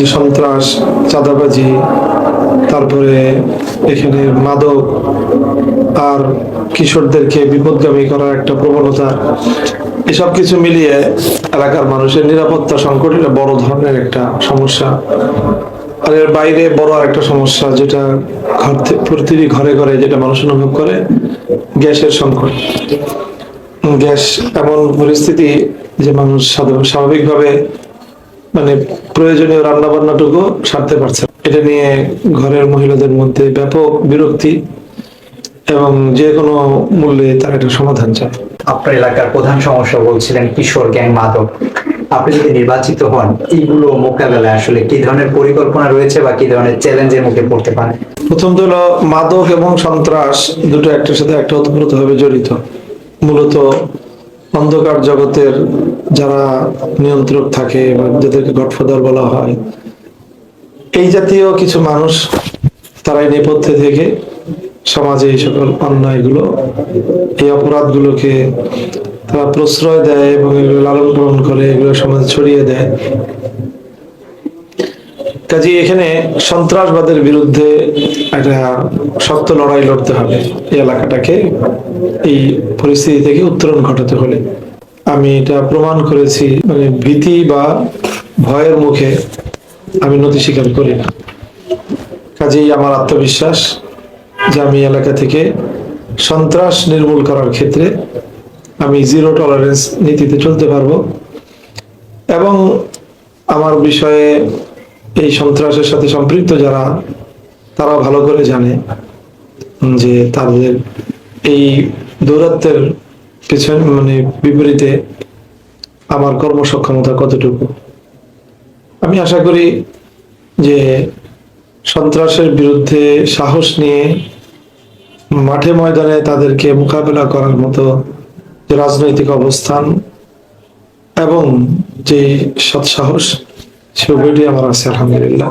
যে সন্ত্রাস, চাঁদাবাজি, তারপরে এখানে মাদক আর কিশোরদেরকে বিপদগামী করার একটা প্রবণতা, এসব কিছু মিলিয়ে এলাকার মানুষের নিরাপত্তা সংকট এটা বড় ধরনের একটা সমস্যা। আর এর বাইরে বড় আর একটা সমস্যা যেটা ঘর প্রতিটি ঘরে ঘরে যেটা মানুষ অনুভব করে, গ্যাসের সংকট। গ্যাস এমন পরিস্থিতি যে মানুষ সাধারণ স্বাভাবিকভাবে মানে প্রয়োজনীয় রান্না বান্নাটুকু সারতে পারছে এটা নিয়ে ঘরের মহিলাদের মধ্যে ব্যাপক বিরক্তি এবং যে কোনো মূল্যে তার একটা সমাধান চায়। আপনার এলাকার প্রধান সমস্যা বলছিলেন কিশোর গ্যাং মাদক। আপনি যদি নির্বাচিত হন এইগুলো মোকাবেলায় আসলে কি ধরনের পরিকল্পনা রয়েছে বা কি ধরনের চ্যালেঞ্জের মুখে পড়তে পারে? প্রথম তো হলো মাদক এবং সন্ত্রাস দুটো একটার সাথে একটা ওতপ্রোতভাবে জড়িত। মূলত অন্ধকার জগতের যারা নিয়ন্ত্রক থাকে বা যাদেরকে গডফাদার বলা হয়, এই জাতীয় কিছু মানুষ তারাই নেপথ্যে থেকে সমাজে এই সকল অন্যায়গুলো, এই অপরাধগুলোকে তারা প্রশ্রয় দেয় এবং এগুলো লালন পালন করে, এগুলো সমাজে ছড়িয়ে দেয়। কাজে এখানে সন্ত্রাসবাদের বিরুদ্ধে একটা শক্ত লড়াই লড়তে হবে এই এলাকাটাকে, এই পরিস্থিতি থেকে উত্তরণ ঘটাতে হলে। আমি এটা প্রমাণ করেছি মানে ভীতি বা ভয়ের মুখে আমি নতি স্বীকার করি না। কাজেই আমার আত্মবিশ্বাস যে আমি এলাকা থেকে সন্ত্রাস নির্মূল করার ক্ষেত্রে আমি জিরো টলারেন্স নীতিতে চলতে পারব। এবং আমার বিষয়ে এই সন্ত্রাসের সাথে সম্পৃক্ত যারা তারা ভালো করে জানে যে তাদের এই দৌরাত্বের পিছনে মানে বিপরীতে আমার কর্মসক্ষমতা কতটুকু। আমি আশা করি যে সন্ত্রাসের বিরুদ্ধে সাহস নিয়ে মাঠে ময়দানে তাদেরকে মোকাবেলা করার মতো রাজনৈতিক অবস্থান এবং যে সৎসাহস সে উভয়টি আমার আছে আলহামদুলিল্লাহ।